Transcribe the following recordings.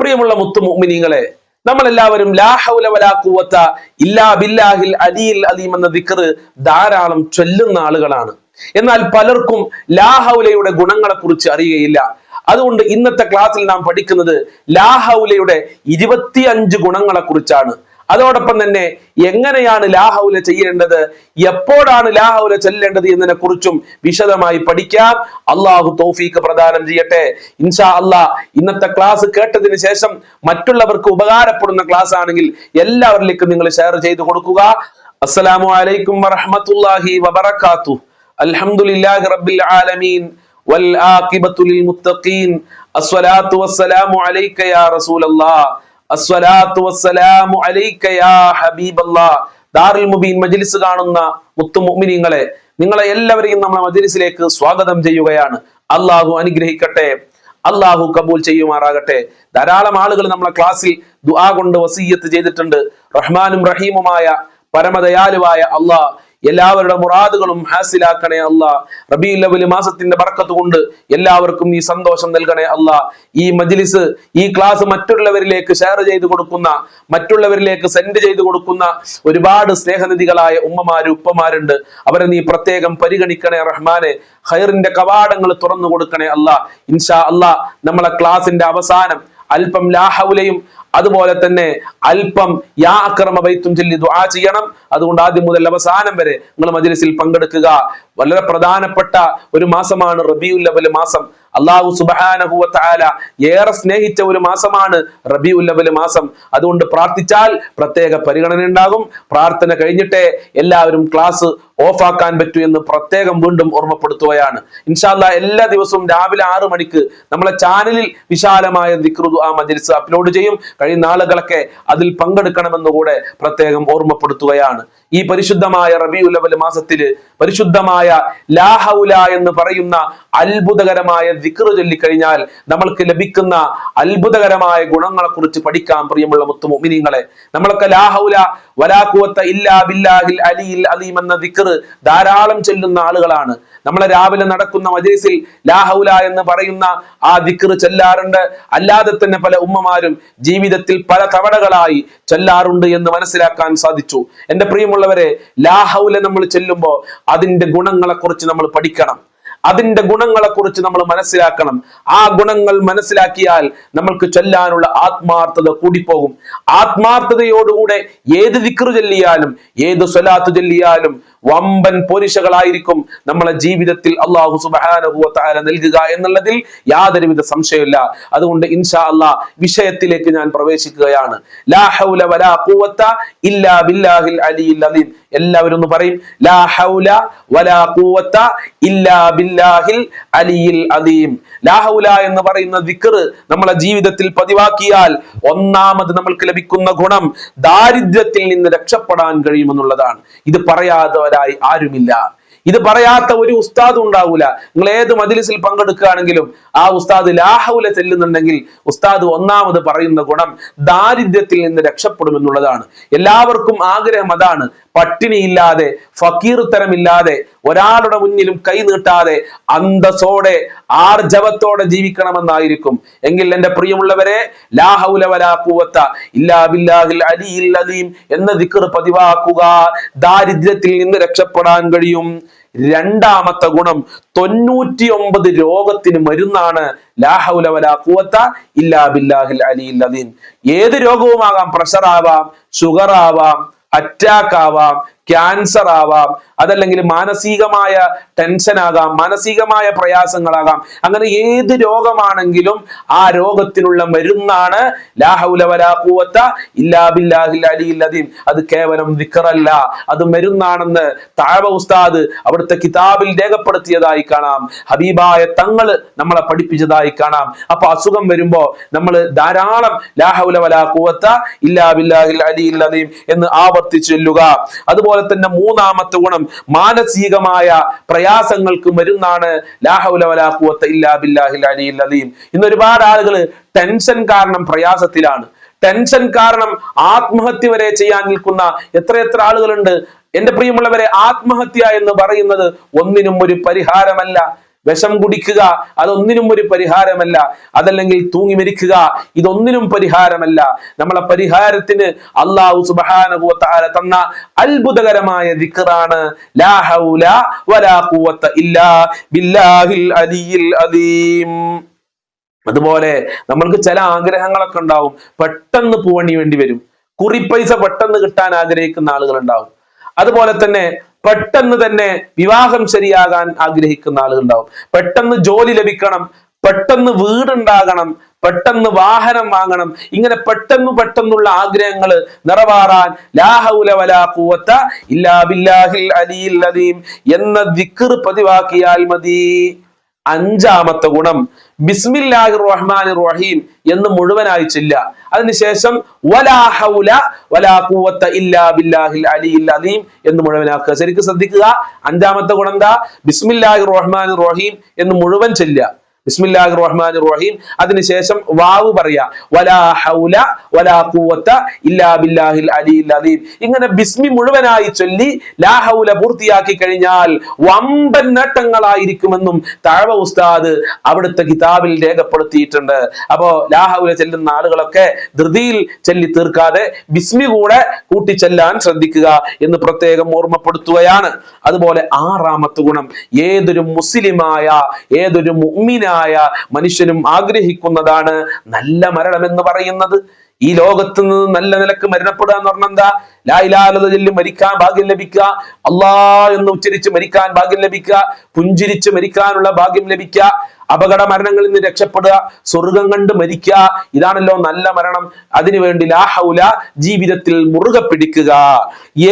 പ്രിയമുള്ള മുത്തു നമ്മളെല്ലാവരും നമ്മൾ എല്ലാവരും ഇല്ലാ ബില്ലാഹിൽ അലിയിൽ അലീം എന്ന ദിക്കറ് ധാരാളം ചൊല്ലുന്ന ആളുകളാണ്. എന്നാൽ പലർക്കും ലാഹൗലയുടെ ഗുണങ്ങളെ കുറിച്ച് അറിയുകയില്ല അതുകൊണ്ട് ഇന്നത്തെ ക്ലാസ്സിൽ നാം പഠിക്കുന്നത് ലാഹൗലയുടെ ഇരുപത്തിയഞ്ച് ഗുണങ്ങളെ കുറിച്ചാണ് അതോടൊപ്പം തന്നെ എങ്ങനെയാണ് ലാഹൗല ചെയ്യേണ്ടത്? എപ്പോഴാണ് ലാഹൗല ചെല്ലേണ്ടത് എന്നതിനെ കുറിച്ചും വിശദമായി പഠിക്കാം. അള്ളാഹു തോഫീക്ക് പ്രദാനം ചെയ്യട്ടെ. ഇൻഷാ അള്ളാ ഇന്നത്തെ ക്ലാസ് കേട്ടതിന് ശേഷം മറ്റുള്ളവർക്ക് ഉപകാരപ്പെടുന്ന ക്ലാസ് ആണെങ്കിൽ എല്ലാവരിലേക്കും നിങ്ങൾ ഷെയർ ചെയ്തു കൊടുക്കുക. അസ്സലാമു അലൈക്കും വറഹ്മത്തുള്ളാഹി വബറകാതുഹു. അൽഹംദുലില്ലാഹി റബ്ബിൽ ആലമീൻ. വൽ ആഖിബത്തു മുത്തഖീൻ. അസ്സലാത്തു വസ്സലാമു അലൈക യാ റസൂലല്ലാഹ് അസ്സലാത്തു വസ്സലാമു അലൈക യാ ദാറുൽ മുബീൻ മജ്ലിസ് കാണുന്ന മുത്തു മുഅ്മിനീങ്ങളെ നിങ്ങളെ എല്ലാവരെയും നമ്മളെ മജ്ലിസിലേക്ക് സ്വാഗതം ചെയ്യുകയാണ്. അള്ളാഹു അനുഗ്രഹിക്കട്ടെ അള്ളാഹു കബൂൽ ചെയ്യുമാറാകട്ടെ. ധാരാളം ആളുകൾ നമ്മളെ ക്ലാസ്സിൽ ദുആ കൊണ്ട് വസീയത്ത് ചെയ്തിട്ടുണ്ട്. റഹ്മാനും റഹീമുമായ പരമദയാലുവായ അള്ളാഹ് എല്ലാവരുടെ മുറാദുകളും ഹാസിലാക്കണേ അല്ല. റബി അവൽ മാസത്തിന്റെ ബർക്കത്ത് കൊണ്ട് എല്ലാവർക്കും ഈ സന്തോഷം നൽകണേ അല്ല. ഈ മജ്ലിസ് ഈ ക്ലാസ് മറ്റുള്ളവരിലേക്ക് ഷെയർ ചെയ്തു കൊടുക്കുന്ന മറ്റുള്ളവരിലേക്ക് സെൻഡ് ചെയ്തു കൊടുക്കുന്ന ഒരുപാട് സ്നേഹനിധികളായ ഉമ്മമാര് ഉപ്പമാരുണ്ട്. അവരെ നീ പ്രത്യേകം പരിഗണിക്കണേ റഹ്മാനെ. ഖൈറിന്റെ കവാടങ്ങൾ തുറന്നു കൊടുക്കണേ അല്ല. ഇൻഷാ അല്ല നമ്മളെ ക്ലാസിന്റെ അവസാനം അല്പം ലാഹൗലയും അതുപോലെ തന്നെ അല്പം യാ അക്രമ ബൈത്തും ചൊല്ലി ദുആ ചെയ്യണം. അതുകൊണ്ട് ആദ്യം മുതൽ അവസാനം വരെ നിങ്ങൾ മജ്ലിസിൽ പങ്കെടുക്കുക. വളരെ പ്രധാനപ്പെട്ട ഒരു മാസമാണ് റബിയുൽ അവൽ മാസം. അള്ളാഹു സുബഹാനഹുവ താല ഏറെ സ്നേഹിച്ച ഒരു മാസമാണ് റബിയുൽ അവൽ മാസം. അതുകൊണ്ട് പ്രാർത്ഥിച്ചാൽ പ്രത്യേക പരിഗണന ഉണ്ടാകും. പ്രാർത്ഥന കഴിഞ്ഞിട്ടേ എല്ലാവരും ക്ലാസ് ഓഫാക്കാൻ പറ്റൂ എന്ന് പ്രത്യേകം വീണ്ടും ഓർമ്മപ്പെടുത്തുകയാണ്. ഇൻഷാല്ല എല്ലാ ദിവസവും രാവിലെ ആറു മണിക്ക് നമ്മളെ ചാനലിൽ വിശാലമായ ദിക്റുദു ആ മജ്ലിസ് അപ്ലോഡ് ചെയ്യും. കഴിയുന്ന ആളുകളൊക്കെ അതിൽ പങ്കെടുക്കണമെന്ന് കൂടെ പ്രത്യേകം ഓർമ്മപ്പെടുത്തുകയാണ്. ഈ പരിശുദ്ധമായ റബിയുൽ അവൽ മാസത്തിൽ പരിശുദ്ധമായ ലാഹൗല എന്ന് പറയുന്ന അത്ഭുതകരമായ ദിക്ർ ചൊല്ലിക്കഴിഞ്ഞാൽ നമ്മൾക്ക് ലഭിക്കുന്ന അത്ഭുതകരമായ ഗുണങ്ങളെ കുറിച്ച് പഠിക്കാം പ്രിയമുള്ള മുത്തുമിനിങ്ങളെ നമ്മളൊക്കെ ലാഹൗല വലാഖുവത്ത ഇല്ലാ ബില്ലാഹിൽ അലിയിൽ അലീം എന്ന ദിക്ർ ധാരാളം ചെല്ലുന്ന ആളുകളാണ്. നമ്മളെ രാവിലെ നടക്കുന്ന മജീസിൽ ലാഹൗല എന്ന് പറയുന്ന ആ ദിക്ർ ചെല്ലാറുണ്ട്. അല്ലാതെ തന്നെ പല ഉമ്മമാരും ജീവിതത്തിൽ പല തവണകളായി ചെല്ലാറുണ്ട് എന്ന് മനസ്സിലാക്കാൻ സാധിച്ചു. എന്റെ പ്രിയമുള്ളവരെ ലാഹൗല നമ്മൾ ചെല്ലുമ്പോൾ അതിന്റെ ഗുണങ്ങളെക്കുറിച്ച് നമ്മൾ പഠിക്കണം. അതിന്റെ ഗുണങ്ങളെക്കുറിച്ച് നമ്മൾ മനസ്സിലാക്കണം. ആ ഗുണങ്ങൾ മനസ്സിലാക്കിയാൽ നമ്മൾക്ക് ചൊല്ലാനുള്ള ആത്മാർത്ഥത കൂടിപ്പോകും. ആത്മാർത്ഥതയോടുകൂടെ ഏത് ദിക്റ് ചൊല്ലിയാലും ഏത് സ്വലാത്ത് ചൊല്ലിയാലും വമ്പൻ പോരിശകളായിരിക്കും നമ്മളെ ജീവിതത്തിൽ അള്ളാഹു സുബാനുഭവത്താല നൽകുക എന്നുള്ളതിൽ യാതൊരുവിധ സംശയമില്ല അതുകൊണ്ട് ഇൻഷാ അള്ളാ വിഷയത്തിലേക്ക് ഞാൻ പ്രവേശിക്കുകയാണ്. ലാ ഹൗല വലാ ഇല്ലാ ബില്ലാഹിൽ അലിയിൽ അലീം. എല്ലാവരും ഒന്ന് പറയും ലാ ഹൗല വലാ ഇല്ലാ ബില്ലാഹിൽ അലിയിൽ അലീം. ലാ ഹൗല എന്ന് പറയുന്ന ദിക്ർ നമ്മളെ ജീവിതത്തിൽ പതിവാക്കിയാൽ ഒന്നാമത് നമ്മൾക്ക് ലഭിക്കുന്ന ഗുണം ദാരിദ്ര്യത്തിൽ നിന്ന് രക്ഷപ്പെടാൻ കഴിയുമെന്നുള്ളതാണ്. ഇത് പറയാത്തവരായി ആരുമില്ല. ഇത് പറയാത്ത ഒരു ഉസ്താദ് ഉണ്ടാവൂല. നിങ്ങൾ ഏത് മജിലിസിൽ പങ്കെടുക്കുകയാണെങ്കിലും ആ ഉസ്താദ് ലാഹൗല ചെല്ലുന്നുണ്ടെങ്കിൽ ഉസ്താദ് ഒന്നാമത് പറയുന്ന ഗുണം ദാരിദ്ര്യത്തിൽ നിന്ന് രക്ഷപ്പെടുമെന്നുള്ളതാണ്. എല്ലാവർക്കും ആഗ്രഹം അതാണ്. പട്ടിണിയില്ലാതെ ഫക്കീർത്തരമില്ലാതെ ഒരാളുടെ മുന്നിലും കൈ നീട്ടാതെ അന്തസ്സോടെ ആർജവത്തോടെ ജീവിക്കണമെന്നായിരിക്കും. എങ്കിൽ എന്റെ പ്രിയമുള്ളവരെ ലാഹൗല വലാ ഖുവത്ത ഇല്ലാ ബില്ലാഹിൽ അലീം എന്ന ദിക്കർ പതിവാക്കുക. ദാരിദ്ര്യത്തിൽ നിന്ന് രക്ഷപ്പെടാൻ കഴിയും. രണ്ടാമത്തെ ഗുണം തൊണ്ണൂറ്റി ഒമ്പത് രോഗത്തിന് മരുന്നാണ് ഇല്ലാ ബില്ലാഹിൽ അലിയിൽ അലീം. ഏത് രോഗവുമാകാം? പ്രഷർ ആവാം ഷുഗർ ആവാം അറ്റാക്ക് ആവാം ക്യാൻസർ ആവാം അതല്ലെങ്കിൽ മാനസികമായ ടെൻഷൻ ആകാം മാനസികമായ പ്രയാസങ്ങളാകാം. അങ്ങനെ ഏത് രോഗമാണെങ്കിലും ആ രോഗത്തിനുള്ള മരുന്നാണ് അദീം. അത് കേവലം വിക്കറല്ല അത് മരുന്നാണെന്ന് താഴ ഉസ്താദ് അവിടുത്തെ കിതാബിൽ രേഖപ്പെടുത്തിയതായി കാണാം. ഹബീബായ തങ്ങൾ നമ്മളെ പഠിപ്പിച്ചതായി കാണാം. അപ്പൊ അസുഖം വരുമ്പോ നമ്മൾ ധാരാളം ലാഹൗല വലാ ഖുവത്ത ഇല്ലാ എന്ന് ആവർത്തിച്ചു ചൊല്ലുക. അതുപോലെ തന്നെ മൂന്നാമത്തെ ഗുണം മാനസികമായ പ്രയാസങ്ങൾക്ക് മരുന്നാണ്. ഇന്ന് ഒരുപാട് ആളുകൾ ടെൻഷൻ കാരണം പ്രയാസത്തിലാണ്. ടെൻഷൻ കാരണം ആത്മഹത്യ വരെ ചെയ്യാൻ നിൽക്കുന്ന എത്രയെത്ര ആളുകളുണ്ട്. എന്റെ പ്രിയമുള്ളവരെ ആത്മഹത്യ എന്ന് പറയുന്നത് ഒന്നിനും ഒരു പരിഹാരമല്ല. വിഷം കുടിക്കുക അതൊന്നിനും ഒരു പരിഹാരമല്ല. അതല്ലെങ്കിൽ തൂങ്ങി മരിക്കുക ഇതൊന്നിനും പരിഹാരമല്ല. നമ്മളെ പരിഹാരത്തിന് അള്ളാഹു സുബാനുഭവത്താല തന്ന അത്ഭുതകരമായ ദിക്കറാണ് അതുപോലെ നമ്മൾക്ക് ചില ആഗ്രഹങ്ങളൊക്കെ ഉണ്ടാവും. പെട്ടെന്ന് പോവണി വേണ്ടി വരും. കുറിപ്പൈസ പെട്ടെന്ന് കിട്ടാൻ ആഗ്രഹിക്കുന്ന ആളുകൾ ഉണ്ടാവും അതുപോലെ തന്നെ പെട്ടെന്ന് തന്നെ വിവാഹം ശരിയാകാൻ ആഗ്രഹിക്കുന്ന ആളുകൾ ഉണ്ടാവും പെട്ടെന്ന് ജോലി ലഭിക്കണം പെട്ടെന്ന് വീടുണ്ടാകണം പെട്ടെന്ന് വാഹനം വാങ്ങണം ഇങ്ങനെ പെട്ടെന്ന് പെട്ടെന്നുള്ള ആഗ്രഹങ്ങൾ നിറവേറാൻ എന്ന ദിക്കർ പതിവാക്കിയാൽ മതി. അഞ്ചാമത്തെ ഗുണം ബിസ്മില്ലാഹി റഹ്മാൻ റഹീം എന്ന് മുഴുവനായി ചെല്ല അതിനുശേഷം അലീം എന്ന് മുഴുവനാക്കുക. ശരിക്കും ശ്രദ്ധിക്കുക. അഞ്ചാമത്തെ ഗുണം എന്താ? ബിസ്മില്ലാഹി റഹീം എന്ന് മുഴുവൻ ചെല്ലുക. ബിസ്മില്ലാഹി റഹ്മാൻ റഹീം അതിനുശേഷം വാവ് പറയാ വലാ ഹൗല വലാ കൂവത്ത ഇല്ലാ ബില്ലാഹിൽ അലി അലീം. ഇങ്ങനെ ബിസ്മി മുഴുവനായി ചൊല്ലി ലാ ഹൗല പൂർത്തിയാക്കി കഴിഞ്ഞാൽ വമ്പൻ നേട്ടങ്ങളായിരിക്കുമെന്നും താഴ്വ ഉസ്താദ് അവിടുത്തെ കിതാബിൽ രേഖപ്പെടുത്തിയിട്ടുണ്ട്. അപ്പോ ലാ ഹൗല ചെല്ലുന്ന ആളുകളൊക്കെ ധൃതിയിൽ ചൊല്ലി തീർക്കാതെ ബിസ്മി കൂടെ കൂട്ടിച്ചെല്ലാൻ ശ്രദ്ധിക്കുക എന്ന് പ്രത്യേകം ഓർമ്മപ്പെടുത്തുകയാണ്. അതുപോലെ ആറാമത്തെ ഗുണം ഏതൊരു മുസ്ലിമായ ഏതൊരു മുഅ്മിനായ മനുഷ്യനും ആഗ്രഹിക്കുന്നതാണ് നല്ല മരണം എന്ന് പറയുന്നത്. ഈ ലോകത്ത് നിന്ന് നല്ല നിലയ്ക്ക് മരണപ്പെടുക എന്ന് പറഞ്ഞാൽ എന്താ? ലായിലാലത ചൊല്ലി മരിക്കാൻ ഭാഗ്യം ലഭിക്കുക. അള്ളാ എന്ന് ഉച്ചരിച്ച് മരിക്കാൻ ഭാഗ്യം ലഭിക്കുക. പുഞ്ചിരിച്ച് മരിക്കാനുള്ള ഭാഗ്യം ലഭിക്കുക. അപകട മരണങ്ങളിൽ നിന്ന് രക്ഷപ്പെടുക സ്വർഗം കണ്ട് മരിക്കുക ഇതാണല്ലോ നല്ല മരണം. അതിനുവേണ്ടി ലാഹൗല ജീവിതത്തിൽ മുറുകെ പിടിക്കുക.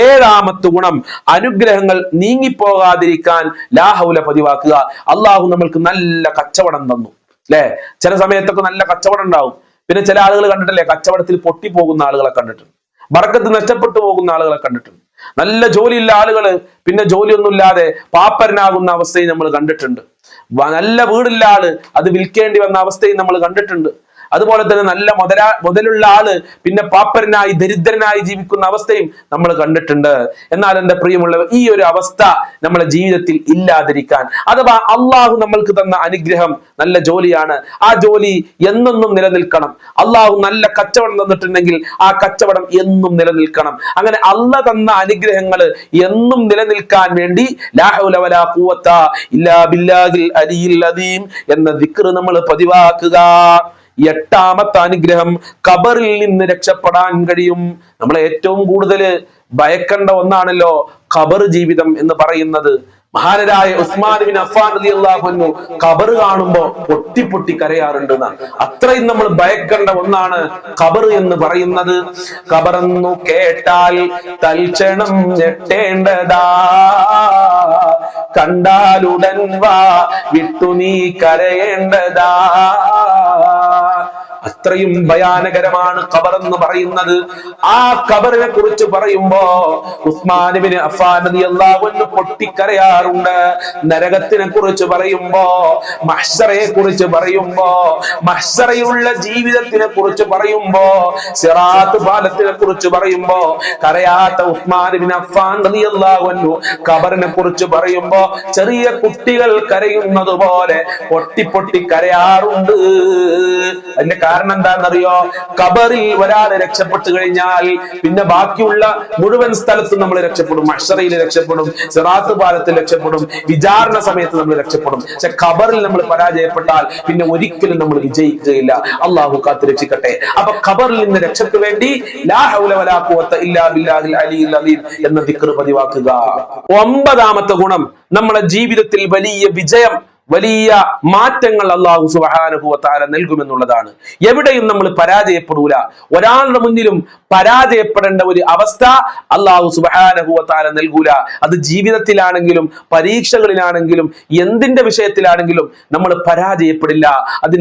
ഏഴാമത്തെ ഗുണം അനുഗ്രഹങ്ങൾ നീങ്ങിപ്പോകാതിരിക്കാൻ ലാഹൗല പതിവാക്കുക. അള്ളാഹു നമ്മൾക്ക് നല്ല കച്ചവടം തന്നു. അല്ലെ ചില സമയത്തൊക്കെ നല്ല കച്ചവടം ഉണ്ടാവും. പിന്നെ ചില ആളുകൾ കണ്ടിട്ടില്ലേ? കച്ചവടത്തിൽ പൊട്ടിപ്പോകുന്ന ആളുകളെ കണ്ടിട്ടുണ്ട്. ബറക്കത്ത് നഷ്ടപ്പെട്ടു പോകുന്ന ആളുകളെ കണ്ടിട്ടുണ്ട്. നല്ല ജോലിയുള്ള ആളുകൾ പിന്നെ ജോലിയൊന്നുമില്ലാതെ പാപ്പരനാകുന്ന അവസ്ഥയും നമ്മൾ കണ്ടിട്ടുണ്ട്. നല്ല വീടുള്ള ആൾ അത് വിൽക്കേണ്ടി വന്ന അവസ്ഥയും നമ്മൾ കണ്ടിട്ടുണ്ട്. അതുപോലെ തന്നെ നല്ല മുതലാ മുതലുള്ള ആൾ പിന്നെ പാപ്പരനായി ദരിദ്രനായി ജീവിക്കുന്ന അവസ്ഥയും നമ്മൾ കണ്ടിട്ടുണ്ട്. എന്നാൽ എന്റെ പ്രിയമുള്ളവർ ഈ ഒരു അവസ്ഥ നമ്മളെ ജീവിതത്തിൽ ഇല്ലാതിരിക്കാൻ അഥവാ അള്ളാഹു നമ്മൾക്ക് തന്ന അനുഗ്രഹം നല്ല ജോലിയാണ്. ആ ജോലി എന്നെന്നും നിലനിൽക്കണം. അള്ളാഹു നല്ല കച്ചവടം തന്നിട്ടുണ്ടെങ്കിൽ ആ കച്ചവടം എന്നും നിലനിൽക്കണം. അങ്ങനെ അല്ല തന്ന അനുഗ്രഹങ്ങൾ എന്നും നിലനിൽക്കാൻ വേണ്ടി ഇല്ലാ ബില്ലാഹിൽ എന്ന ദിക്ർ നമ്മൾ പതിവാക്കുക. എട്ടാമത്തെ അനുഗ്രഹം കബറിൽ നിന്ന് രക്ഷപ്പെടാൻ കഴിയും. നമ്മൾ ഏറ്റവും കൂടുതൽ ഭയക്കേണ്ട ഒന്നാണല്ലോ ഖബർ ജീവിതം എന്ന് പറയുന്നത്. മഹാനരായ ഉസ്മാൻ ബിൻ അഫ്ഫാൻ റളിയല്ലാഹു അൻഹു ഖബർ കാണുമ്പോ പൊട്ടി പൊട്ടി കരയാറുണ്ട് അത്രയും നമ്മൾ ഭയക്കേണ്ട ഒന്നാണ് ഖബർ എന്ന് പറയുന്നത്. ഖബറെന്നു കേട്ടാൽ തൽക്ഷണം ഞെട്ടേണ്ടതാ. കണ്ടാലുടൻ വാ വിട്ടു നീ കരയേണ്ടതാ. uh, അത്രയും ഭയാനകരമാണ് ഖബർ എന്ന് പറയുന്നത്. ആ ഖബറിനെ കുറിച്ച് പറയുമ്പോ ഉസ്മാനുബിന് റളിയല്ലാഹു അൻഹു പൊട്ടിക്കരയാറുണ്ട്. നരകത്തിനെ കുറിച്ച് പറയുമ്പോ മഹ്ശറയെ കുറിച്ച് പറയുമ്പോ മഹ്ശറയുള്ള ജീവിതത്തിനെ കുറിച്ച് പറയുമ്പോ സിറാത്ത് പാലത്തിനെ കുറിച്ച് പറയുമ്പോ കരയാത്ത ഉസ്മാനുബിൻ അഫാൻ റളിയല്ലാഹു അൻഹു ഖബറിനെ കുറിച്ച് പറയുമ്പോ ചെറിയ കുട്ടികൾ കരയുന്നത് പോലെ പൊട്ടി പൊട്ടി കരയാറുണ്ട്. അതിന്റെ എന്താണെന്നറിയോ? കബറിൽ ഒരാൾ രക്ഷപ്പെട്ടു കഴിഞ്ഞാൽ പിന്നെ ബാക്കിയുള്ള മുഴുവൻ സ്ഥലത്തും നമ്മൾ രക്ഷപ്പെടും. മഷറയിൽ രക്ഷപ്പെടും സിറാത്ത് പാലത്തിൽ രക്ഷപ്പെടും വിചാരണ സമയത്ത് നമ്മൾ രക്ഷപ്പെടും. പക്ഷെ കബറിൽ നമ്മൾ പരാജയപ്പെട്ടാൽ പിന്നെ ഒരിക്കലും നമ്മൾ വിജയിക്കുകയില്ല. അള്ളാഹു കാത്ത് രക്ഷിക്കട്ടെ അപ്പൊ ഖബറിൽ നിന്ന് രക്ഷയ്ക്ക് വേണ്ടി എന്ന ദിക്ർ പതിവാക്കുക. ഒമ്പതാമത്തെ ഗുണം നമ്മുടെ ജീവിതത്തിൽ വലിയ വിജയം വലിയ മാറ്റങ്ങൾ അള്ളാഹു സുബാനുഭവത്താര നൽകുമെന്നുള്ളതാണ്. എവിടെയും നമ്മൾ പരാജയപ്പെടൂല. ഒരാളുടെ മുന്നിലും പരാജയപ്പെടേണ്ട ഒരു അവസ്ഥ അള്ളാഹു സുബാനുഭവത്താര നൽകൂല. അത് ജീവിതത്തിലാണെങ്കിലും പരീക്ഷകളിലാണെങ്കിലും എന്തിന്റെ വിഷയത്തിലാണെങ്കിലും നമ്മൾ പരാജയപ്പെടില്ല. അതിൽ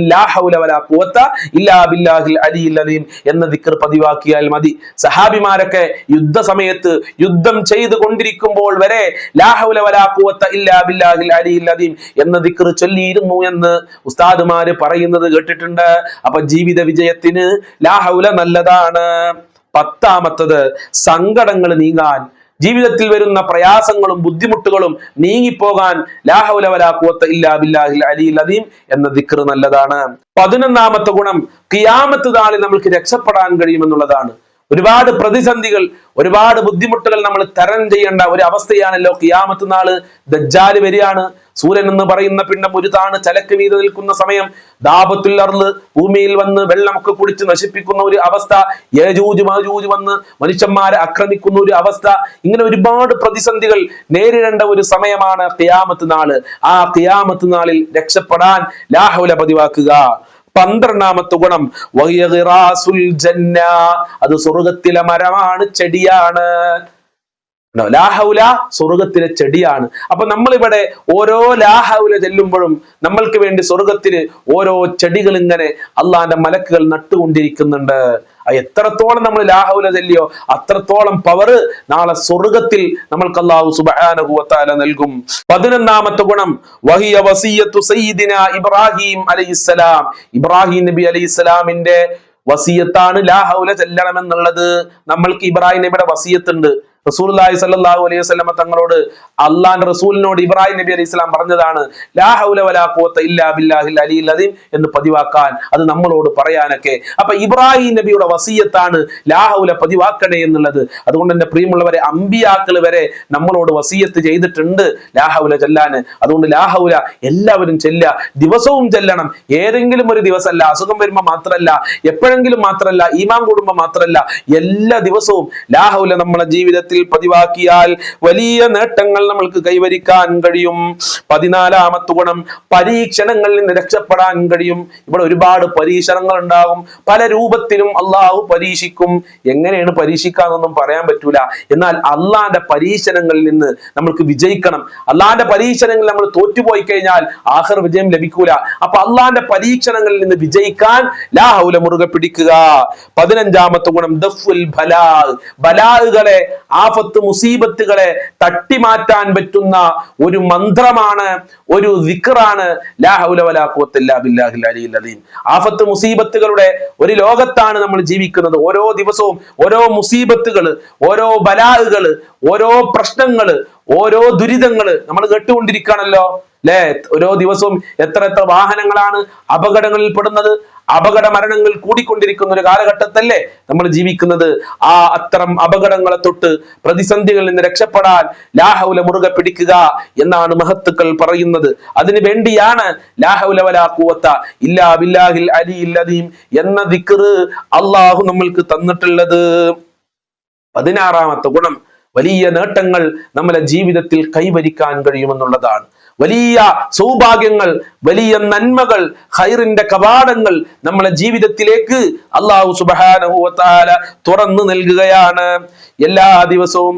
എന്ന ദിക്കർ പതിവാക്കിയാൽ മതി. സഹാബിമാരൊക്കെ യുദ്ധ സമയത്ത് യുദ്ധം ചെയ്തു കൊണ്ടിരിക്കുമ്പോൾ വരെ ലാഹൗല വല കൂവത്ത ഇല്ലാ ബില്ലാഹിൽ അലിയിൽ അലീം എന്ന ദിക്കർ ചൊല്ലിയിരുന്നു എന്ന് ഉസ്താദുമാര് പറയുന്നത് കേട്ടിട്ടുണ്ട്. അപ്പൊ ജീവിത വിജയത്തിന് ലാഹൗല നല്ലതാണ്. പത്താമത്തത് സങ്കടങ്ങൾ നീങ്ങാൻ ജീവിതത്തിൽ വരുന്ന പ്രയാസങ്ങളും ബുദ്ധിമുട്ടുകളും നീങ്ങിപ്പോകാൻ ലാഹൗല വലാ ഖുവത്ത ഇല്ലാ ബില്ലാഹിൽ അലിയിൽ അദീം എന്ന ദിക്ർ നല്ലതാണ്. പതിനൊന്നാമത്തെ ഗുണം കിയാമത്ത് നാളിൽ നമ്മൾക്ക് രക്ഷപ്പെടാൻ കഴിയുമെന്നുള്ളതാണ്. ഒരുപാട് പ്രതിസന്ധികൾ ഒരുപാട് ബുദ്ധിമുട്ടുകൾ നമ്മൾ തരണം ചെയ്യേണ്ട ഒരു അവസ്ഥയാണല്ലോ കിയാമത്ത് നാൾ. ദജ്ജാൽ വരികയാണ്. സൂര്യൻ എന്ന് പറയുന്ന പിണ്ടം ഒരു താണ് ചലക്ക് മീതെ നിൽക്കുന്ന സമയം. ദാപത്തിൽ അർൾ ഭൂമിയിൽ വന്ന് വെള്ളമൊക്കെ കുടിച്ച് നശിപ്പിക്കുന്ന ഒരു അവസ്ഥ. ഏജൂജ് മഹജൂജ് വന്ന് മനുഷ്യന്മാരെ ആക്രമിക്കുന്ന ഒരു അവസ്ഥ. ഇങ്ങനെ ഒരുപാട് പ്രതിസന്ധികൾ നേരിടേണ്ട ഒരു സമയമാണ് കിയാമത്ത് നാൾ. ആ കിയാമത്ത് നാളിൽ രക്ഷപ്പെടാൻ ലാഹുല പതിവാക്കുക. പന്ത്രണ്ടാമത്തെ ഗുണം അത് സ്വർഗത്തിലെ മരമാണ് ചെടിയാണ്? ലാഹൗല സ്വർഗത്തിലെ ചെടിയാണ്. അപ്പൊ നമ്മളിവിടെ ഓരോ ലാഹൗല ചെല്ലുമ്പോഴും നമ്മൾക്ക് വേണ്ടി സ്വർഗത്തിന് ഓരോ ചെടികൾ ഇങ്ങനെ അള്ളാന്റെ മലക്കുകൾ നട്ടുകൊണ്ടിരിക്കുന്നുണ്ട്. എത്രത്തോളം നമ്മൾ ലാഹൗല ചെല്ലിയോ അത്രത്തോളം പവർ നാളെ സ്വർഗത്തിൽ നമ്മൾക്ക് അള്ളാഹു സുബാനുഭവത്താല നൽകും. പതിനൊന്നാമത്തെ ഗുണം വഹിയ വസീയത്തു സയ്യിദിന ഇബ്രാഹിം അലൈഹിസ്സലാം. ഇബ്രാഹിം നബി അലൈഹിസ്സലാമിന്റെ വസീയത്താണ് ലാഹൗല ചെല്ലണമെന്നുള്ളത്. നമ്മൾക്ക് ഇബ്രാഹിം നബിയുടെ വസീയത്തുണ്ട്. റസൂലുള്ളാഹി സല്ലാഹു അലൈഹി വസല്ലമ തങ്ങളോട് അള്ളാന്റെ റസൂലിനോട് ഇബ്രാഹിം നബി അലൈഹി സ്വലാം പറഞ്ഞതാണ് ലാ ഹൗല വലാ ഖുവത ഇല്ലാ ബില്ലാഹിൽ അലിയിൽ അദീം എന്ന് പതിവാക്കാൻ അത് നമ്മളോട് പറയാനൊക്കെ. അപ്പൊ ഇബ്രാഹിം നബിയുടെ വസീയത്താണ് ലാ ഹൗല പതിവാക്കണേ എന്നുള്ളത്. അതുകൊണ്ട് എന്റെ പ്രിയമുള്ളവരെ അമ്പിയാക്കൾ വരെ നമ്മളോട് വസീയത്ത് ചെയ്തിട്ടുണ്ട് ലാ ഹൗല ചെല്ലാന്. അതുകൊണ്ട് ലാ ഹൗല എല്ലാവരും ചെല്ലുക. ദിവസവും ചെല്ലണം. ഏതെങ്കിലും ഒരു ദിവസമല്ല. അസുഖം വരുമ്പോൾ മാത്രമല്ല. എപ്പോഴെങ്കിലും മാത്രമല്ല. ഈമാൻ കൂടുമ്പോൾ മാത്രമല്ല. എല്ലാ ദിവസവും ലാ ഹൗല നമ്മളെ ജീവിതത്തിൽ പതിവാക്കിയാൽ വലിയ നേട്ടങ്ങൾ നമ്മൾക്ക് കൈവരിക്കാൻ കഴിയും. പതിനാലാമത്തെ ഗുണം പരീക്ഷണങ്ങളിൽ നിന്ന് രക്ഷപ്പെടാൻ കഴിയും. ഇവിടെ ഒരുപാട് പരീക്ഷണങ്ങൾ ഉണ്ടാകും. പല രൂപത്തിലും അള്ളാഹു പരീക്ഷിക്കും. എങ്ങനെയാണ് പരീക്ഷിക്കാന്നൊന്നും പറയാൻ പറ്റൂല. എന്നാൽ അള്ളാന്റെ പരീക്ഷണങ്ങളിൽ നിന്ന് നമ്മൾക്ക് വിജയിക്കണം. അള്ളാന്റെ പരീക്ഷണങ്ങളിൽ നമ്മൾ തോറ്റുപോയി കഴിഞ്ഞാൽ ആഹർ വിജയം ലഭിക്കൂല. അപ്പൊ അള്ളാന്റെ പരീക്ഷണങ്ങളിൽ നിന്ന് വിജയിക്കാൻ ലാഹൗല മുറുകെ പിടിക്കുക. പതിനഞ്ചാമത്തെ ഗുണം ദഫുൽ ബലാ. ബലാഹുകളെ ആഫത്ത് മുസീബത്തുകളെ തട്ടിമാറ്റാൻ പറ്റുന്ന ഒരു മന്ത്രമാണ് ഒരു അലീം ആഫത്ത് മുസീബത്തുകളുടെ ഒരു ലോകത്താണ് നമ്മൾ ജീവിക്കുന്നത്. ഓരോ ദിവസവും ഓരോ മുസീബത്തുകൾ ഓരോ ബലാഹുകൾ ഓരോ പ്രശ്നങ്ങൾ ഓരോ ദുരിതങ്ങൾ നമ്മൾ കേട്ടുകൊണ്ടിരിക്കുകയാണല്ലോ. അല്ലെ ഓരോ ദിവസവും എത്ര എത്ര വാഹനങ്ങളാണ് അപകടങ്ങളിൽ പെടുന്നത്? അപകട മരണങ്ങൾ കൂടിക്കൊണ്ടിരിക്കുന്ന ഒരു കാലഘട്ടത്തല്ലേ നമ്മൾ ജീവിക്കുന്നത്? ആ അത്തരം അപകടങ്ങളെ തൊട്ട് പ്രതിസന്ധികളിൽ നിന്ന് രക്ഷപ്പെടാൻ ലാഹൗല മുറുകെ പിടിക്കുക എന്നാണ് മഹത്തുക്കൾ പറയുന്നത്. അതിനു വേണ്ടിയാണ് ലാഹൗല വലാ കൂവത്ത ഇല്ലാ ബില്ലാഹിൽ അലി ഇല്ലതീം എന്ന ദിക്റ് അള്ളാഹു നമ്മൾക്ക് തന്നിട്ടുള്ളത്. പതിനാറാമത്തെ ഗുണം വലിയ നേട്ടങ്ങൾ നമ്മളെ ജീവിതത്തിൽ കൈവരിക്കാൻ കഴിയുമെന്നുള്ളതാണ്. വലിയ സൗഭാഗ്യങ്ങൾ വലിയ നന്മകൾ ഹൈറിന്റെ കവാടങ്ങൾ നമ്മളെ ജീവിതത്തിലേക്ക് അള്ളാഹു സുബാനുഹുവത്താല തുറന്നു നൽകുകയാണ്. എല്ലാ ദിവസവും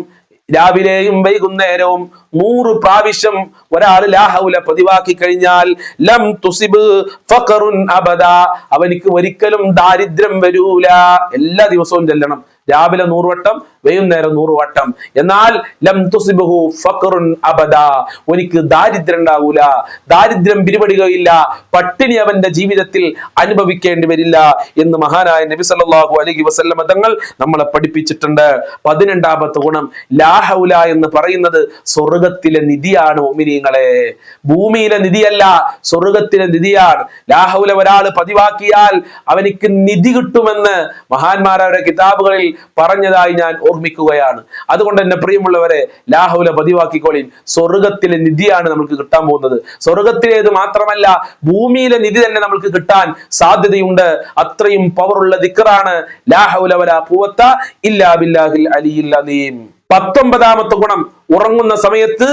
രാവിലെയും വൈകുന്നേരവും നൂറ് പ്രാവശ്യം ഒരാൾ ലാഹൗല പതിവാക്കി കഴിഞ്ഞാൽ ലം തുസിബ് ഫഖറുൻ അബദ. അവനിക്ക് ഒരിക്കലും ദാരിദ്ര്യം വരൂല. എല്ലാ ദിവസവും ചെല്ലണം. രാവിലെ നൂറ് വട്ടം വൈകുന്നേരം നൂറ് വട്ടം എന്നാൽ ലം തുസിബഹു ഫഖറുൻ അബദ. ഒനിക്ക് ദാരിദ്ര്യം ഉണ്ടാവൂല ദാരിദ്ര്യം പിരിപടുകയില്ല പട്ടിണി അവന്റെ ജീവിതത്തിൽ അനുഭവിക്കേണ്ടി വരില്ല എന്ന് മഹാനായ നബി സല്ലല്ലാഹു അലൈഹി വസല്ലമ തങ്ങൾ നമ്മളെ പഠിപ്പിച്ചിട്ടുണ്ട്. പതിനെണ്ടാമത്തെ ഗുണം ലാഹൗല എന്ന് പറയുന്നത് സ്വർഗത്തിലെ നിധിയാണ് ഒമിനിയങ്ങളെ ഭൂമിയിലെ നിധിയല്ല സ്വർഗത്തിലെ നിധിയാണ്. ലാഹൗല ഒരാൾ പതിവാക്കിയാൽ അവനിക്ക് നിധി കിട്ടുമെന്ന് മഹാന്മാരവരുടെ കിതാബുകളിൽ പറഞ്ഞതായി ഞാൻ ഓർമ്മിക്കുകയാണ്. അതുകൊണ്ട് തന്നെ പ്രിയമുള്ളവരെ ലാഹുല പതിവാക്കിക്കോളിൻ. സ്വർഗത്തിലെ നിധിയാണ് നമുക്ക് കിട്ടാൻ പോകുന്നത്. സ്വർഗത്തിലേത് മാത്രമല്ല ഭൂമിയിലെ നിധി തന്നെ നമുക്ക് കിട്ടാൻ സാധ്യതയുണ്ട്. അത്രയും പവറുള്ള ദിക്കറാണ് ലാഹുല വല പൂവത്ത ഇല്ലാ ബില്ലാഹിൽ അലിയിൽ അലീം. പത്തൊമ്പതാമത്തെ ഗുണം ഉറങ്ങുന്ന സമയത്ത്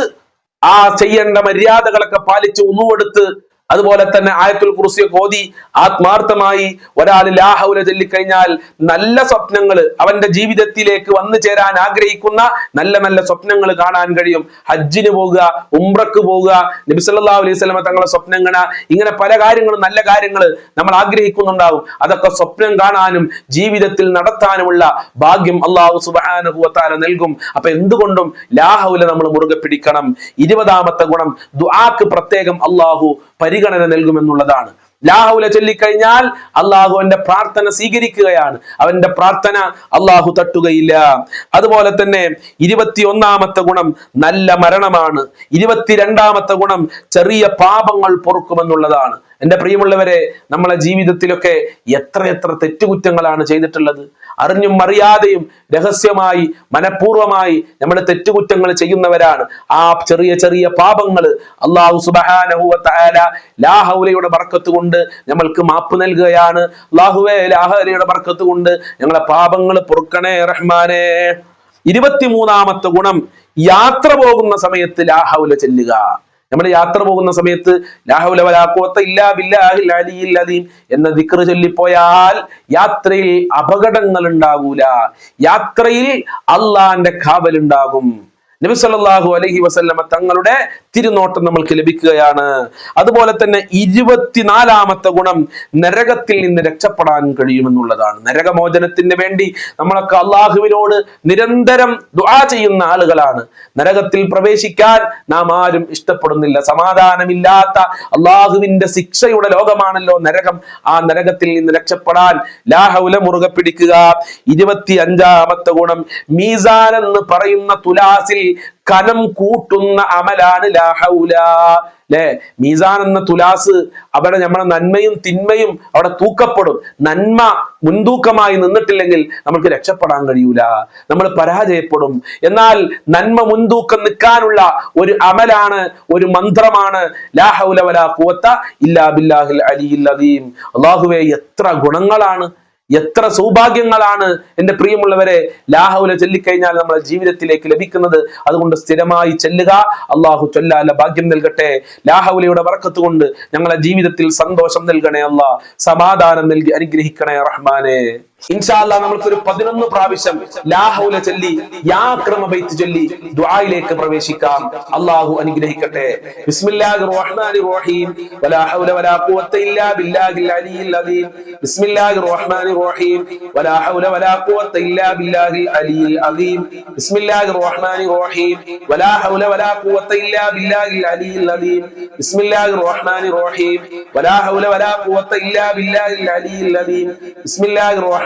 ആ ചെയ്യേണ്ട മര്യാദകളൊക്കെ പാലിച്ച് ഉന്നുവെടുത്ത് അതുപോലെ തന്നെ ആയത്തുൽ കുറുസിയ ഓതി ആത്മാർത്ഥമായി ഒരാൾ ലാഹൗല ചൊല്ലിക്കഴിഞ്ഞാൽ നല്ല സ്വപ്നങ്ങൾ അവന്റെ ജീവിതത്തിലേക്ക് വന്നു ചേരാൻ ആഗ്രഹിക്കുന്ന നല്ല നല്ല സ്വപ്നങ്ങൾ കാണാൻ കഴിയും. ഹജ്ജിന് പോവുക ഉംറക്ക് പോവുക നബി സല്ലല്ലാഹു അലൈഹി വസല്ലമ തങ്ങളെ സ്വപ്നങ്ങൾ ഇങ്ങനെ പല കാര്യങ്ങളും നല്ല കാര്യങ്ങൾ നമ്മൾ ആഗ്രഹിക്കുന്നുണ്ടാവും. അതൊക്കെ സ്വപ്നം കാണാനും ജീവിതത്തിൽ നടത്താനുമുള്ള ഭാഗ്യം അള്ളാഹു സുബാനുഭവത്താല നൽകും. അപ്പൊ എന്തുകൊണ്ടും ലാഹൗല നമ്മൾ മുറുകെ പിടിക്കണം. ഇരുപതാമത്തെ ഗുണം ദുആക്ക് പ്രത്യേകം അള്ളാഹു പരിഗണന നൽകുമെന്നുള്ളതാണ്. ലാഹുല ചൊല്ലിക്കഴിഞ്ഞാൽ അള്ളാഹു അവന്റെ പ്രാർത്ഥന സ്വീകരിക്കുകയാണ്. അവന്റെ പ്രാർത്ഥന അള്ളാഹു തട്ടുകയില്ല. അതുപോലെ തന്നെ ഇരുപത്തി ഒന്നാമത്തെ ഗുണം നല്ല മരണമാണ്. ഇരുപത്തിരണ്ടാമത്തെ ഗുണം ചെറിയ പാപങ്ങൾ പൊറുക്കുമെന്നുള്ളതാണ്. എന്റെ പ്രിയമുള്ളവരെ നമ്മളെ ജീവിതത്തിലൊക്കെ എത്ര എത്ര തെറ്റുകുറ്റങ്ങളാണ് ചെയ്തിട്ടുള്ളത്. അറിഞ്ഞും അറിയാതെയും രഹസ്യമായി മനഃപൂർവമായി നമ്മൾ തെറ്റുകുറ്റങ്ങൾ ചെയ്യുന്നവരാണ്. ആ ചെറിയ ചെറിയ പാപങ്ങൾ അള്ളാഹു സുബാനഹുല ലാഹൗലയുടെ ബർക്കത്ത് കൊണ്ട് ഞങ്ങൾക്ക് മാപ്പ് നൽകുകയാണ്. അള്ളാഹുവെ ലാഹലയുടെ ബർക്കത്ത് കൊണ്ട് ഞങ്ങളെ പാപങ്ങൾ പൊറുക്കണേ റഹ്മാനെ. ഇരുപത്തിമൂന്നാമത്തെ ഗുണം യാത്ര പോകുന്ന സമയത്ത് ലാഹൗല ചെല്ലുക. നമ്മൾ യാത്ര പോകുന്ന സമയത്ത് എന്ന ദിക്ർ ചൊല്ലിപ്പോയാൽ യാത്രയിൽ അപകടങ്ങൾ ഉണ്ടാകൂല യാത്രയിൽ അള്ളാന്റെ നബി സല്ലല്ലാഹു അലൈഹി വസല്ലമ തങ്ങളുടെ തിരുനോട്ടം നമ്മൾക്ക് ലഭിക്കുകയാണ്. അതുപോലെ തന്നെ ഇരുപത്തിനാലാമത്തെ ഗുണം നരകത്തിൽ നിന്ന് രക്ഷപ്പെടാൻ കഴിയുമെന്നുള്ളതാണ്. നരകമോചനത്തിന് വേണ്ടി നമ്മളൊക്കെ അള്ളാഹുവിനോട് നിരന്തരം ദുആ ചെയ്യുന്ന ആളുകളാണ്. നരകത്തിൽ പ്രവേശിക്കാൻ നാം ആരും ഇഷ്ടപ്പെടുന്നില്ല. സമാധാനമില്ലാത്ത അള്ളാഹുവിന്റെ ശിക്ഷയുടെ ലോകമാണല്ലോ നരകം. ആ നരകത്തിൽ നിന്ന് രക്ഷപ്പെടാൻ ലാഹൗല മുറുകെ പിടിക്കുക. ഇരുപത്തി അഞ്ചാമത്തെ ഗുണം മീസാൻ എന്ന് പറയുന്ന തുലാസിൽ കനം കൂട്ടുന്ന അമലാണ് ലാഹൗല അല്ലെ മീസാൻ എന്ന തുലാസ് അവിടെ നമ്മുടെ നന്മയും തിന്മയും അവിടെ തൂക്കപ്പെടും. നന്മ മുൻതൂക്കമായി നിന്നിട്ടില്ലെങ്കിൽ നമുക്ക് രക്ഷപ്പെടാൻ കഴിയൂല. നമ്മൾ പരാജയപ്പെടും. എന്നാൽ നന്മ മുൻതൂക്കം നിൽക്കാനുള്ള ഒരു അമലാണ് ഒരു മന്ത്രമാണ് ലാഹൗല വലാ ഖുവത്ത ഇല്ലാ ബില്ലാഹിൽ അലിയിൽ അള്ളാഹുവെ എത്ര ഗുണങ്ങളാണ് എത്ര സൗഭാഗ്യങ്ങളാണ് എന്റെ പ്രിയമുള്ളവരെ ലാഹുല ചൊല്ലിക്കഴിഞ്ഞാൽ നമ്മുടെ ജീവിതത്തിലേക്ക് ലഭിക്കുന്നത്. അതുകൊണ്ട് സ്ഥിരമായി ചെല്ലുക. അള്ളാഹു ചൊല്ലാല ഭാഗ്യം നൽകട്ടെ. ലാഹുലയുടെ വറക്കത്ത് കൊണ്ട് ഞങ്ങളെ ജീവിതത്തിൽ സന്തോഷം നൽകണേ അല്ല സമാധാനം നൽകി അനുഗ്രഹിക്കണേ റഹ്മാനെ. ഇൻഷാല്ലാ നമ്മൾക്ക് ഒരു പതിനൊന്ന് പ്രാവശ്യം ലാഹൗല ചൊല്ലി യാക്രമ ബൈത്ത് ചൊല്ലി ദുആയിലേക്ക് പ്രവേശിക്കാം. അല്ലാഹു അനുഗ്രഹിക്കട്ടെ. ബിസ്മില്ലാഹിർ റഹ്മാനിർ റഹീം വലാ ഹൗല വലാ ഖുവത ഇല്ലാ ബില്ലാഹിൽ അലീൽ അദീം. ബിസ്മില്ലാഹിർ റഹ്മാനിർ റഹീം വലാ ഹൗല വലാ ഖുവത ഇല്ലാ ബില്ലാഹിൽ അലീൽ അദീം. ബിസ്മില്ലാഹിർ റഹ്മാനിർ റഹീം വലാ ഹൗല വലാ ഖുവത ഇല്ലാ ബില്ലാഹിൽ അലീൽ അദീം. ബിസ്മില്ലാഹിർ റഹ്മാനിർ റഹീം വലാ ഹൗല വലാ ഖുവത ഇല്ലാ ബില്ലാഹിൽ അലീൽ അദീം. ബിസ്മില്ലാഹിർ റഹ്മാനിർ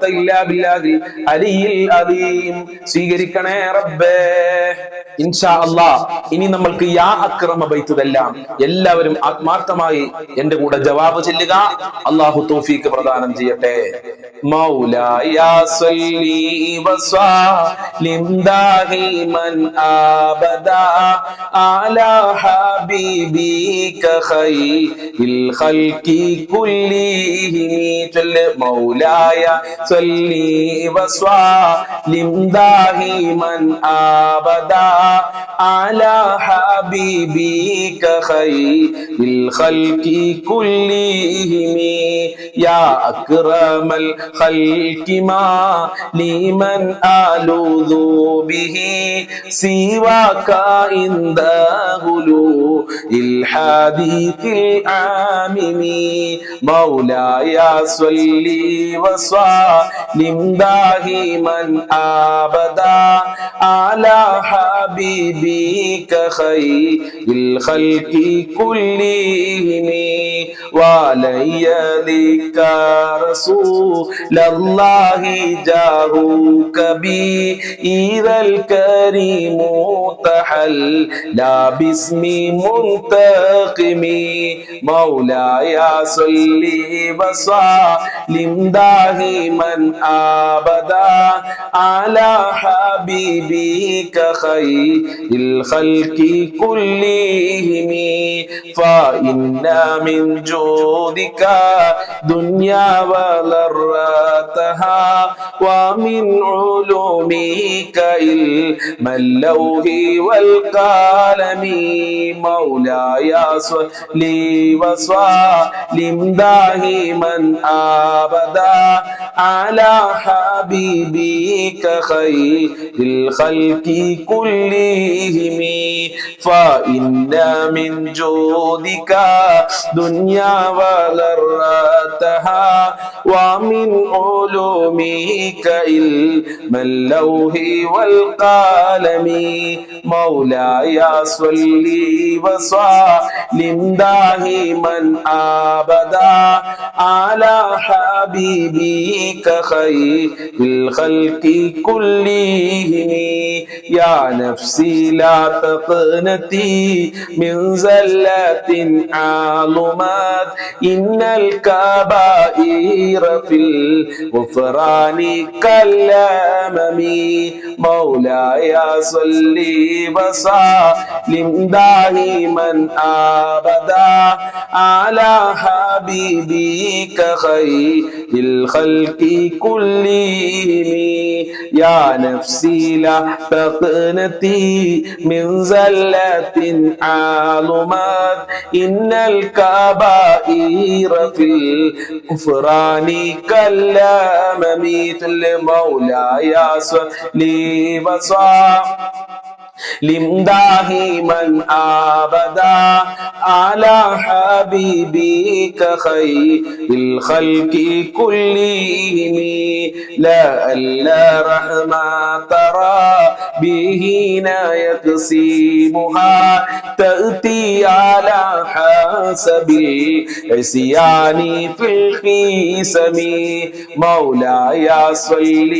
സ്വീകരിക്കണേ റബ്ബേ. ഇൻഷാ അള്ളാ ഇനി നമ്മൾക്ക് യാ അക്രമ ബൈത്തതെല്ലാം എല്ലാവരും ആത്മാർത്ഥമായി എന്റെ കൂടെ ജവാബ് ചെല്ലുക. അള്ളാഹു തോഫീക്ക് പ്രദാനം ചെയ്യട്ടെ. മൗലായ ചൊല്ല് മൗലായ دائما ابدا على حبيبك خير الخلق كلهم مولاي صلي وسلم دائما ابدا على حبيبك خير الخلق كلهم يا اكرم الخلق ما لمن ألوذ به سواك عند غلو الحديث العامم مولاي صل وسلم دائما أبدا على حبيبك خير الخلق كلهم وعلي ذكر رسول الله جاهوك بي. إذا الكريم تحل لا باسم منتقم. مولاي صل وسلم دائما من أبدا على حبيبك خير الخلق كلهم فإن من جودك دنيا وذرتها ومن علومك علم اللوح والقلم مولاي صل وسلم دائما ابدا على حبيبك خير الخلق كلهم فإن من جودك دنيا وذرتها ومن علومك علم اللوح والقلم. مولاي صل وسلم دائما أبدا على حبيبك خير الخلق كلهم. يا نفسي لا تقنتي من زلة عظمت إن الكبائر في الغفران كالأمم مولاي صل وسلم دائما أبدا على حبيبك خير الخلق كلهم. يا نفسي لا تقنتي من زلة عظمت إن الكبائر في عليك اللهم لمولاي مولاي صلي وصلي لمداه من أبدا على حبيبك خير الخلق كلهم لا ألا رحمة ترى به يقسمها تأتي على حسب العصيان في الخيسم مولاي صل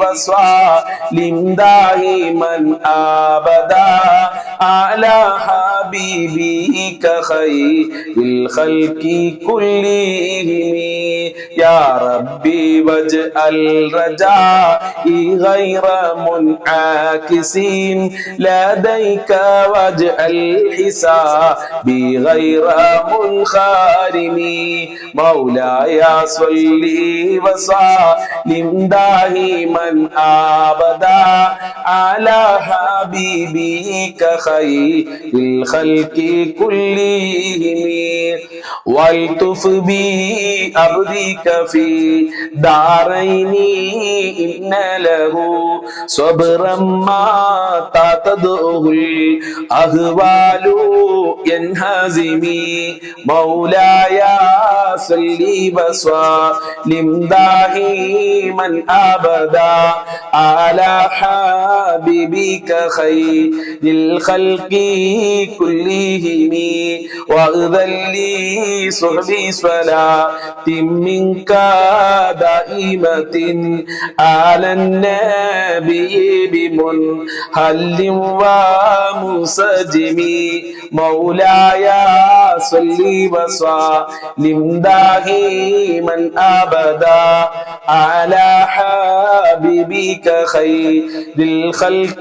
وسلم دائما أبدا على حبيبك خير الخلق كلهم يا ربي واجعل رجائي غير منعكس لديك واجعل حسابي غير منخارم. مولاي صل وسلم دائما أبدا على حبيبك خير الخلق كلهم. والتف بي أبديك في دارين إن له صبرا ما تتدعه الأهوال ينهزمي مولاي صل وسلم دائما أبدا على حبيبك خير الخلق كلهم وأذن لي صحبي صلاة منك دائمة على النبي بمنهل ومنسجم مولاي صل وسلم دائما أبدا على حبيبك خير الخلق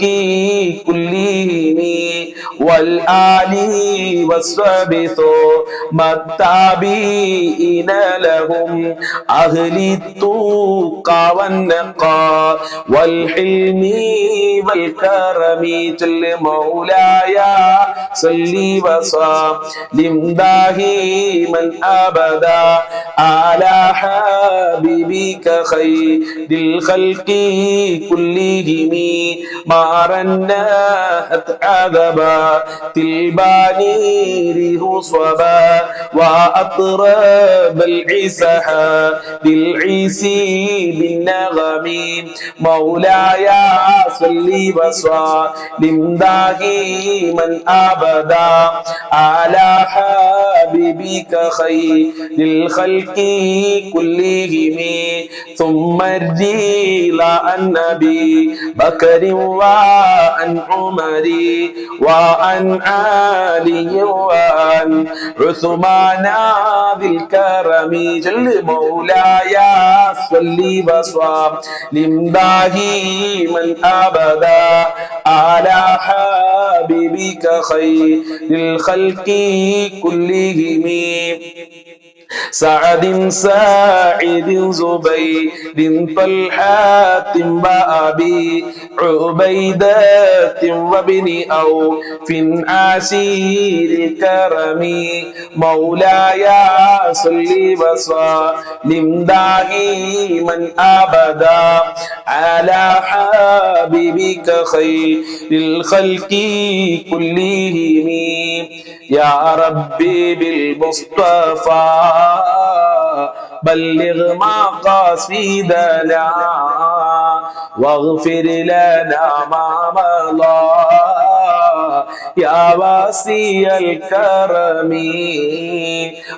كلهم والآل والصحب ثم التابعين لهم അഹ്ലി തൂക്കവന്റെ മൗലായ സല്ലി വസ ലിം ദാഹി മൻ അബദാ على حبيبك خير الخلق كلهم. ما رنات عذبا الباني رصبا وأطرب العسحا بالعيسي بالنغم. مولاي صل وسلم دائما أبدا على حبيبك خير الخلق كلهم ثم الجيل عن أبي بكر وعن عمر وعن علي وعن عثمان ذي الكرم جل مولاي صل وسلم دائما أبدا على حبيبك خير الخلق كلهم. سعد ساعد زبيد طلحة وأبي عبيدة وابن أوف عسير كرمي مولاي صل وسلم دائما أبدا على حبيبك خير الخلق كلهم. يا ربي بالمصطفى بلغ مقاصدنا واغفر لنا ما مضى. يا واسي الكرم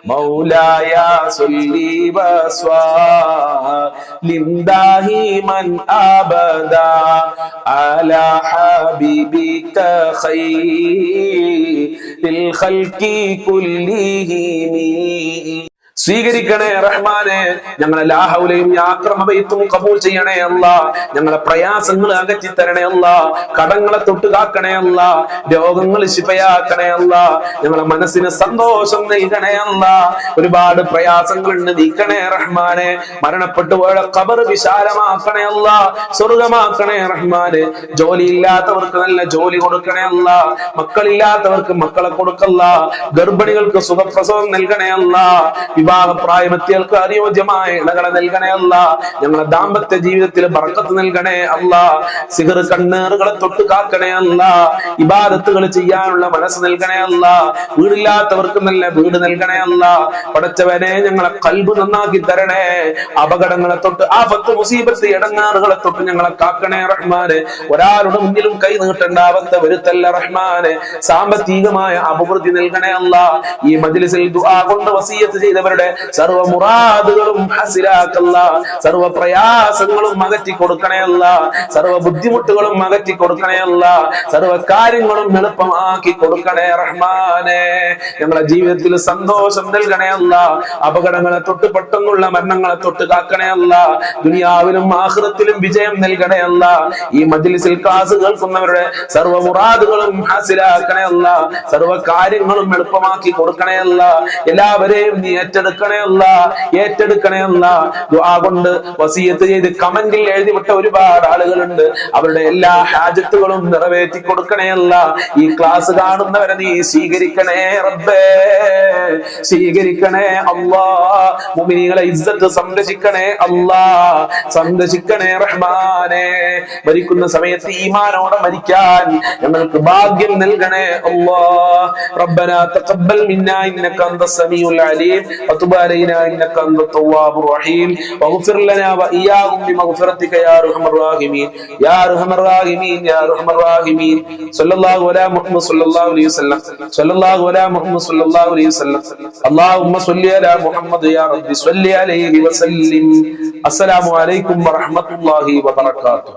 مولاي صل وسلم. دائما أبدا على حبيبك خير. الخلق كلهم. സ്വീകരിക്കണേ റഹ്മാനെ. ഞങ്ങളെ ലാഹൗലയും ആക്രമവയത്തും കബൂൽ ചെയ്യണേ അല്ല. ഞങ്ങളെ പ്രയാസങ്ങൾ അകറ്റി തരണേ അല്ല. കടങ്ങളെ തൊട്ട് കാക്കണേ അല്ല. രോഗങ്ങൾ ശിപയാക്കണേ അല്ല. ഞങ്ങളെ മനസ്സിന് സന്തോഷം നൽകണേ അല്ല. ഒരുപാട് പ്രയാസങ്ങൾ നീക്കണേ റഹ്മാനെ. മരണപ്പെട്ടു പോയ കബർ വിശാലമാക്കണേ അല്ല. സ്വർഗമാക്കണേ റഹ്മാനെ. ജോലി ഇല്ലാത്തവർക്ക് നല്ല ജോലി കൊടുക്കണേ അല്ല. മക്കളില്ലാത്തവർക്ക് മക്കളെ കൊടുക്കല്ല. ഗർഭിണികൾക്ക് സുഖപ്രസവം നൽകണേ അല്ല. വിവാഹ പ്രായമെത്തിയൽക്ക് അനുയോജ്യമായ ഇളകളെ നൽകണേ അല്ല. ഞങ്ങളെ ദാമ്പത്യ ജീവിതത്തിൽ പറക്കത്ത് നൽകണേ അല്ല. സിഹർ കണ്ണേറുകളെ തൊട്ട് കാക്കണേ അല്ല. ഇബാദത്തുകൾ ചെയ്യാനുള്ള മനസ്സ് നൽകണേ അല്ല. വീടില്ലാത്തവർക്ക് നല്ല വീട് നൽകണേ അല്ല. പടച്ചവനെ ഞങ്ങളെ കൽബ് നന്നാക്കി തരണേ. അപകടങ്ങളെ തൊട്ട് ആപത്ത് മുസീബത്ത് ഇടങ്ങാറുകളെ തൊട്ട് ഞങ്ങളെ കാക്കണേ റഹ്മാനെ. ഒരാളുടെ മുന്നിലും കൈ നീട്ടേണ്ട അവസ്ഥ വരുത്തല്ല റഹ്മാനെ. സാമ്പത്തികമായ അഭിവൃദ്ധി നൽകണേ അല്ല. ഈ മജിലിസിൽ ദുആ കൊണ്ട് വസീയത്ത് ചെയ്തവരുടെ സർവ മുറാദുകളും ഹസിലാക്കല്ല സർവ പ്രയാസങ്ങളും അകറ്റി കൊടുക്കണേ സർവ ബുദ്ധിമുട്ടുകളും അകറ്റി കൊടുക്കണേ സർവ കാര്യങ്ങളും എളുപ്പമാക്കി കൊടുക്കണേ റഹ്മാനെ. ഞങ്ങളുടെ ജീവിതത്തിൽ സന്തോഷം നൽകണേ അല്ല അപകടങ്ങളെ തൊട്ട് പെട്ടെന്നുള്ള മരണങ്ങളെ തൊട്ട് കാക്കണേ അല്ല ദുനിയാവിലും ആഹൃത്തിലും വിജയം നൽകണേ അല്ല ഈ മജ്ലിസിൽ ക്ലാസ് കേൾക്കുന്നവരുടെ സർവ മുറാദുകളും ഹാസിലാക്കണേ സർവ കാര്യങ്ങളും എളുപ്പമാക്കി കൊടുക്കണേ അല്ല എല്ലാവരെയും നീ ഏറ്റെടുക്കണേ അല്ല ഏറ്റെടുക്കണേ അല്ല ദുആ കൊണ്ട് വസീയത്ത് ചെയ്ത് കമന്റിൽ എഴുതി വിട്ട ഒരുപാട് ആളുകളുണ്ട് അവരുടെ എല്ലാ ഹാജത്തുകളും നിറവേറ്റി കൊടുക്കണേ അല്ല ഈ ക്ലാസ് കാണുന്നവരെ നീ സ്വീകരിക്കണേ റബ്ബേ സ്വീകരിക്കണേ അല്ലാ മുമിനികളെ ഇസ്സത്ത് സംരക്ഷിക്കണേ അല്ലാ സംരക്ഷിക്കണേ റഹ്മാനെ മരിക്കുന്ന സമയത്ത് ഈമാനോടെ മരിക്കാൻ ഞങ്ങൾക്ക് ഭാഗ്യം നൽകണേ അല്ലാ ربنا تقبل منا انك انت السميع العليم وتب علينا انك انت التواب الرحيم واغفر لنا واياهم بمغفرتك يا ارحم الراحمين يا ارحم الراحمين يا ارحم الراحمين صلى الله على محمد صلى الله عليه وسلم صلى الله على محمد صلى الله عليه وسلم اللهم صل على محمد يا رب صل عليه وسلم السلام عليكم ورحمه الله وبركاته